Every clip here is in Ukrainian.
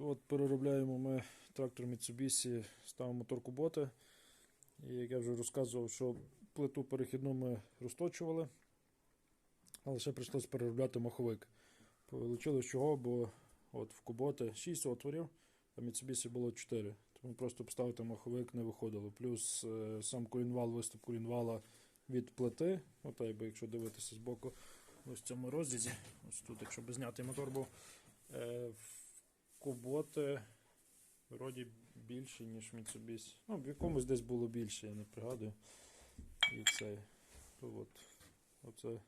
От переробляємо ми трактор Mitsubishi, ставимо Куботи. І як я вже розказував, що плиту перехідну ми розточували, але ще прийшлося переробляти маховик. Получилось чого, бо от в Куботи 6 отворів, а Mitsubishi було 4. Тому просто поставити маховик не виходило. Плюс е, сам колінвал, виступ колінвала від плити, от якби якщо дивитися з боку, ось в цьому розрізі, ось тут, якщо би зняти мотор був, е, Куботи вроді більше, ніж Mitsubishi. Ну, в якомусь десь було більше, я не пригадую. І це. От, оце,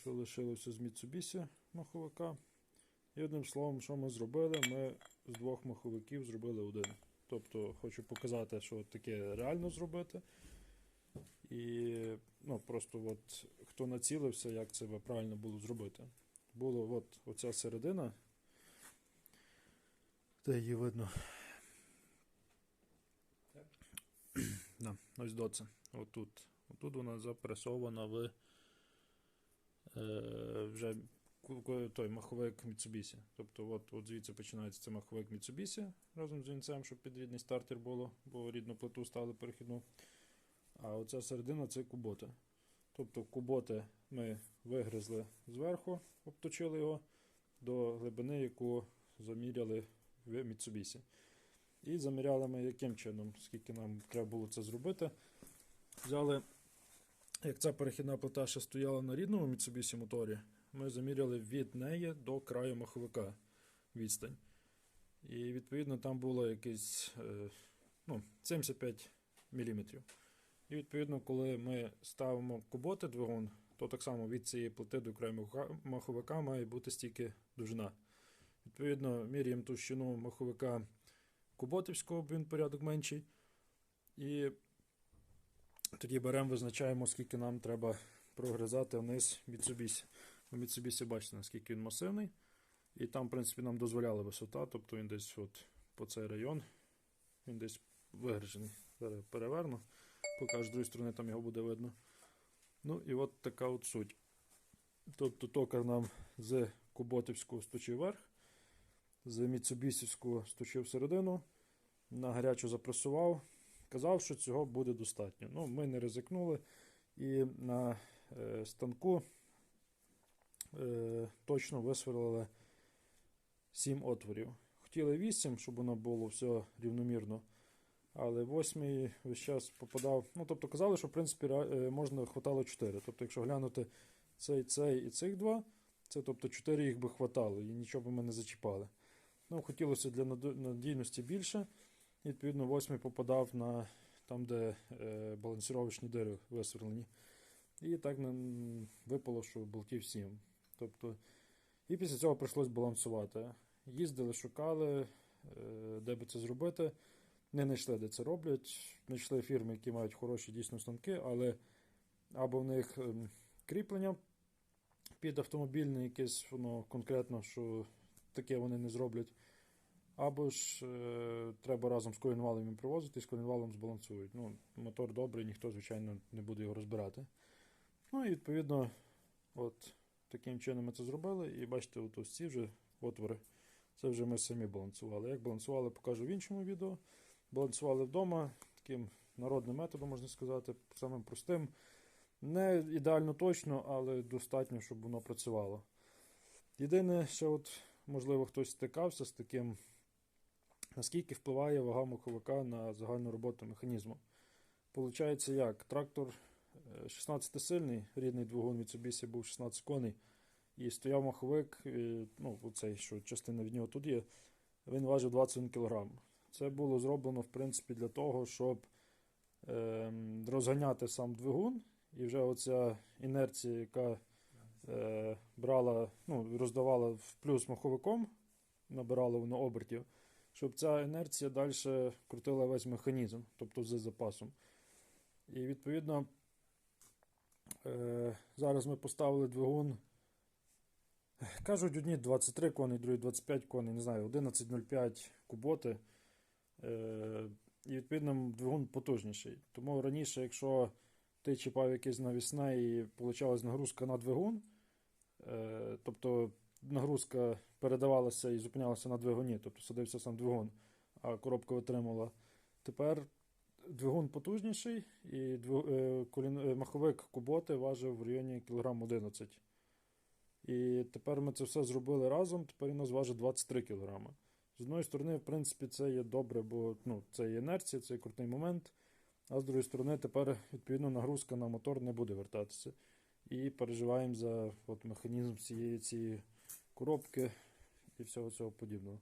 що лишилося з Mitsubishi маховика. І одним словом, що ми зробили? Ми з двох маховиків зробили один. Тобто хочу показати, що таке реально зробити. І ну, просто от, хто націлився, як це правильно було зробити. Було от оця середина, де її видно. Да, ось до це. Отут. Отут вона запресована в е, вже той маховик Mitsubishi. Тобто, от, от звідси починається це маховик Mitsubishi разом з вінцем, щоб підрідний стартер було, бо рідну плиту ставили перехідну. А оця середина це куботи. Тобто куботи ми вигризли зверху, обточили його до глибини, яку заміряли в. І заміряли ми яким чином, скільки нам треба було це зробити. Взяли, як ця перехідна плита ще стояла на рідному Mitsubishi моторі, ми заміряли від неї до краю маховика відстань. І відповідно там було якесь е, ну, 75 мм. І відповідно, коли ми ставимо куботи двигун, то так само від цієї плити до краю маховика має бути стільки довжина. Відповідно, міряємо товщину маховика Куботівського, бо він порядок менший. І тоді беремо, визначаємо, скільки нам треба прогризати вниз Mitsubishi. У Mitsubishi бачите, наскільки він масивний. І там, в принципі, нам дозволяла висота, тобто він десь от по цей район, він десь вигрижений. Зараз переверну, покажу з другої сторони, там його буде видно. Ну і от така от суть. Тобто токар нам з Куботівського сточив вверх, з Міцубісівського сточив всередину, на гарячу запресував. Казав, що цього буде достатньо. Ну, ми не ризикнули. І на е, станку е, точно висверлили 7 отворів. Хотіли 8, щоб воно було все рівномірно. Але восьмий весь час попадав. Ну, тобто казали, що в принципі е, можна хватало 4. Тобто, якщо глянути цей, цей і цих два, це тобто 4 їх би хватало і нічого б ми не зачіпали. Ну, хотілося для надійності більше. І, відповідно, восьмий попадав на там, де е, балансировочні дири висверлені. І так нам випало, що болтів 7. Тобто, і після цього прийшлось балансувати. Їздили, шукали, е, де би це зробити. Не знайшли, де це роблять. Знайшли фірми, які мають хороші дійсно станки, але або в них ем, кріплення під автомобільне якесь воно конкретно, що таке вони не зроблять. Або ж е, треба разом з колінвалом привозити і з колінвалом збалансують. Ну, мотор добрий, ніхто, звичайно, не буде його розбирати. Ну і відповідно, от таким чином ми це зробили. І бачите, от ось ці вже отвори. Це вже ми самі балансували. Як балансували, покажу в іншому відео. Балансували вдома таким народним методом, можна сказати, самим простим. Не ідеально точно, але достатньо, щоб воно працювало. Єдине, що от, можливо, хтось стикався з таким, наскільки впливає вага маховика на загальну роботу механізму. Получається як? Трактор 16-сильний, рідний двигун Mitsubishi був 16 коней, і стояв маховик, е, ну, оцей, що частина від нього тут є, він важив 21 кг. Це було зроблено, в принципі, для того, щоб е, розганяти сам двигун, і вже оця інерція, яка е, брала, ну, роздавала в плюс маховиком, набирала воно обертів, щоб ця інерція далі крутила весь механізм, тобто з запасом. І відповідно, е, зараз ми поставили двигун. Кажуть, одні 23 коней, другі 25 коней, не знаю, 11.05 куботи. Е, і відповідно двигун потужніший. Тому раніше, якщо ти чіпав якесь навісне і получалась нагрузка на двигун, тобто нагрузка передавалася і зупинялася на двигуні, тобто садився сам двигун, а коробка витримала. Тепер двигун потужніший, і е, е, маховик куботи важив в районі кілограм 11. І тепер ми це все зробили разом, тепер він важить 23 кг. З одної сторони, в принципі, це є добре, бо ну, це є інерція, це є крутий момент. А з другої сторони, тепер, відповідно, нагрузка на мотор не буде вертатися. І переживаємо за от, механізм цієї цієї коробки і всього цього подібного.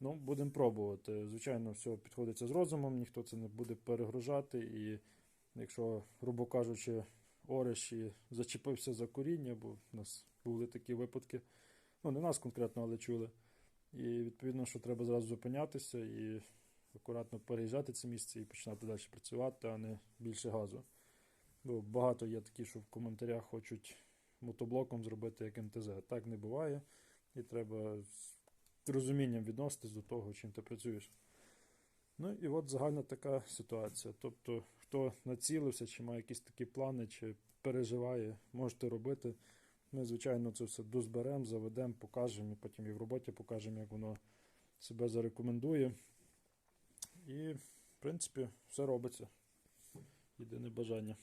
Ну, будемо пробувати. Звичайно, все підходиться з розумом, ніхто це не буде перегружати. І якщо, грубо кажучи, ореш і зачепився за коріння, бо в нас були такі випадки. Ну, не нас конкретно, але чули. І відповідно, що треба зразу зупинятися і акуратно переїжджати це місце і починати далі працювати, а не більше газу. Бо багато є такі, що в коментарях хочуть мотоблоком зробити як МТЗ. Так не буває. І треба з розумінням відноситись до того, чим ти працюєш. Ну і от загальна така ситуація. Тобто, хто націлився, чи має якісь такі плани, чи переживає, можете робити. Ми, звичайно, це все дозберемо, заведемо, покажемо, і потім і в роботі покажемо, як воно себе зарекомендує. І, в принципі, все робиться. Єдине бажання.